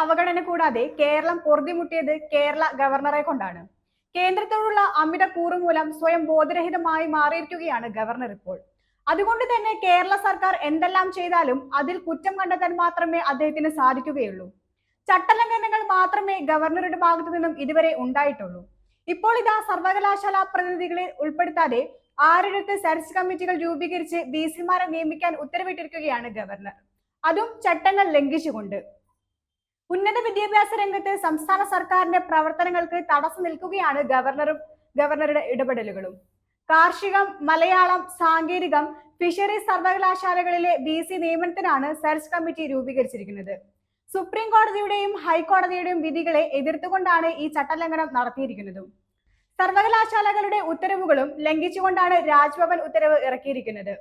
അവഗണന കൂടാതെ കേരളം പൊറുതിമുട്ടിയത് കേരള ഗവർണറെ കൊണ്ടാണ്. കേന്ദ്രത്തോടുള്ള അമിത കൂറുമൂലം സ്വയം ബോധരഹിതമായി മാറിയിരിക്കുകയാണ് ഗവർണർ ഇപ്പോൾ. അതുകൊണ്ട് തന്നെ കേരള സർക്കാർ എന്തെല്ലാം ചെയ്താലും അതിൽ കുറ്റം കണ്ടെത്താൻ മാത്രമേ അദ്ദേഹത്തിന് സാധിക്കുകയുള്ളൂ. ചട്ടലംഘനങ്ങൾ മാത്രമേ ഗവർണറുടെ ഭാഗത്തു നിന്നും ഇതുവരെ ഉണ്ടായിട്ടുള്ളൂ. ഇപ്പോൾ ഇതാ സർവകലാശാല പ്രതിനിധികളെ ഉൾപ്പെടുത്താതെ ആറിടത്ത് സെർച്ച് കമ്മിറ്റികൾ രൂപീകരിച്ച് ബി സിമാരെ നിയമിക്കാൻ ഉത്തരവിട്ടിരിക്കുകയാണ് ഗവർണർ. അതും ചട്ടങ്ങൾ ലംഘിച്ചുകൊണ്ട്. ഉന്നത വിദ്യാഭ്യാസ രംഗത്ത് സംസ്ഥാന സർക്കാരിന്റെ പ്രവർത്തനങ്ങൾക്ക് തടസ്സം നിൽക്കുകയാണ് ഗവർണറും ഗവർണറുടെ ഇടപെടലുകളും. കാർഷികം മലയാളം സാങ്കേതികം ഫിഷറീസ് സർവകലാശാലകളിലെ ബി സി നിയമനത്തിനാണ് സെർച്ച് കമ്മിറ്റി രൂപീകരിച്ചിരിക്കുന്നത്. സുപ്രീം കോടതിയുടെയും ഹൈക്കോടതിയുടെയും വിധികളെ എതിർത്തുകൊണ്ടാണ് ഈ ചട്ടലംഘനം നടത്തിയിരിക്കുന്നതും. സർവകലാശാലകളുടെ ഉത്തരവുകളും ലംഘിച്ചുകൊണ്ടാണ് രാജ്ഭവൻ ഉത്തരവ് ഇറക്കിയിരിക്കുന്നത്.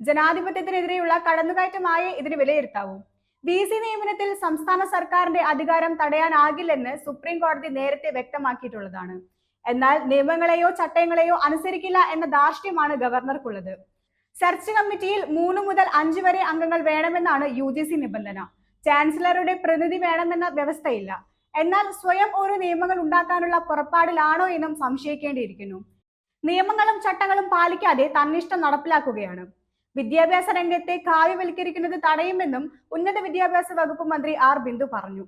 ജനാധിപത്യത്തിനെതിരെയുള്ള കടന്നുകയറ്റമായേ ഇതിന് വിലയിരുത്താവൂ. ബി സി നിയമനത്തിൽ സംസ്ഥാന സർക്കാരിന്റെ അധികാരം തടയാനാകില്ലെന്ന് സുപ്രീം കോടതി നേരത്തെ വ്യക്തമാക്കിയിട്ടുള്ളതാണ്. എന്നാൽ നിയമങ്ങളെയോ ചട്ടങ്ങളെയോ അനുസരിക്കില്ല എന്ന ധാർഷ്ട്യമാണ് ഗവർണർക്കുള്ളത്. സെർച്ച് കമ്മിറ്റിയിൽ മൂന്ന് മുതൽ അഞ്ച് വരെ അംഗങ്ങൾ വേണമെന്നാണ് യു ജി സി നിബന്ധന. ചാൻസലറുടെ പ്രതിനിധി വേണമെന്ന വ്യവസ്ഥയില്ല. എന്നാൽ സ്വയം ഓരോ നിയമങ്ങൾ ഉണ്ടാക്കാനുള്ള പുറപ്പാടിലാണോ എന്നും സംശയിക്കേണ്ടിയിരിക്കുന്നു. നിയമങ്ങളും ചട്ടങ്ങളും പാലിക്കാതെ തന്നിഷ്ടം നടപ്പിലാക്കുകയാണ്. വിദ്യാഭ്യാസ രംഗത്തെ കാവ്യവൽക്കരിക്കുന്നത് തടയുമെന്നും ഉന്നത വിദ്യാഭ്യാസ വകുപ്പ് മന്ത്രി ആർ ബിന്ദു പറഞ്ഞു.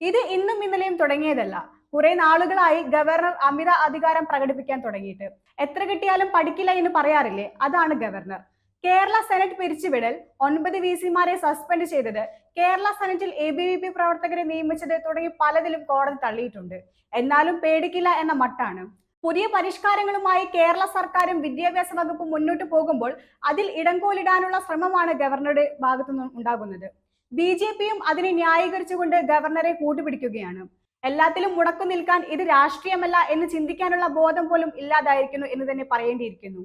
ഇത് ഇന്നും ഇന്നലെയും തുടങ്ങിയതല്ല. കുറെ നാളുകളായി ഗവർണർ അമിത അധികാരം പ്രകടിപ്പിക്കാൻ തുടങ്ങിയിട്ട്. എത്ര കിട്ടിയാലും പഠിക്കില്ല എന്ന് പറയാറില്ലേ? അതാണ് ഗവർണർ. കേരള സെനറ്റ് പിരിച്ചുവിടൽ ഒൻപത് വി സിമാരെ സസ്പെൻഡ് ചെയ്തത് കേരള സെനറ്റിൽ എ ബി വി പി പ്രവർത്തകരെ നിയമിച്ചത് തുടങ്ങി പലതിലും കോടതി തള്ളിയിട്ടുണ്ട്. എന്നാലും പേടിക്കില്ല എന്ന മട്ടാണ്. പുതിയ പരിഷ്കാരങ്ങളുമായി കേരള സർക്കാരും വിദ്യാഭ്യാസ വകുപ്പും മുന്നോട്ട് പോകുമ്പോൾ അതിൽ ഇടംകോലിടാനുള്ള ശ്രമമാണ് ഗവർണറുടെ ഭാഗത്തു നിന്നും ഉണ്ടാകുന്നത്. ബി ജെ പിയും അതിനെ ന്യായീകരിച്ചുകൊണ്ട് ഗവർണറെ കൂട്ടുപിടിക്കുകയാണ്. എല്ലാത്തിലും മുടക്കു നിൽക്കാൻ ഇത് രാഷ്ട്രീയമല്ല എന്ന് ചിന്തിക്കാനുള്ള ബോധം പോലും ഇല്ലാതായിരിക്കുന്നു എന്ന് തന്നെ പറയേണ്ടിയിരിക്കുന്നു.